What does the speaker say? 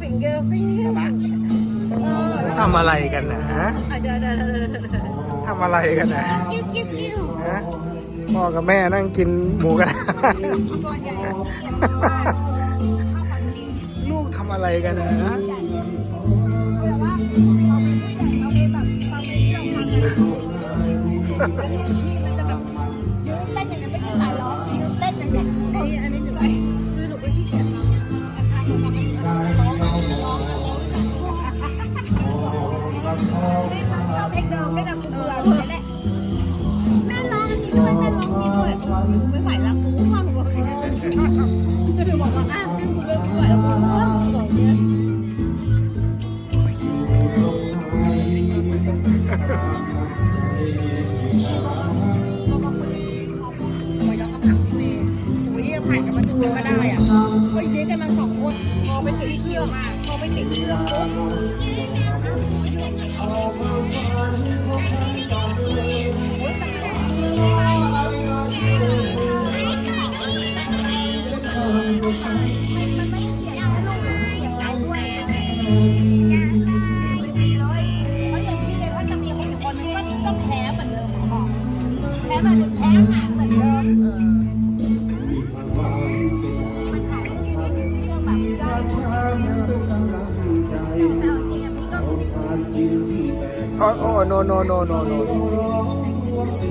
ฟิงเกอร์ฟิงเกอร์เออแล้วทำอะไรกันนะฮะอะเดี๋ยวเดี๋ยวเดี๋ยวเดี๋ยวเดี๋ยวทำอะไรกันนะกิ้วกิ้วกิ้วฮะพ่อกับแม่นั่งกินหมูกระทะตัวใหญ่อะเขียนว่าข้าวผัดดีลูกทำอะไรกันนะ ชอบเพลงเดิมไม่นำกูเบื่อเลยแหละแม่ร้องอันนี้ด้วยแม่ร้องนี้ด้วยไม่ไหวล้วกูฟังกูจะถึงบอกว่าอะแม่กูเริ่มไม่ไหวแล้วกูเริ่มบอกเนี่ยเรามาคุยขอพูดถึงตัวย้อนคำถามพี่เมย์โอ้ยผ่านกันมาจนก็ได้อะ เฮ้ยเจ๊กันมาสองคนพอไปถึงที่เที่ยวมาพอไปถึงเครื่องปุ๊บโอ้ยแต่ไม่มันไม่เสียงลงมาอย่างไรด้วยไม่มีเลยเพราะอย่างพี่เลยถ้าจะมีคนอีกคนนึงก็ก็แพ้เห Oh, oh, no, no, no, no, no.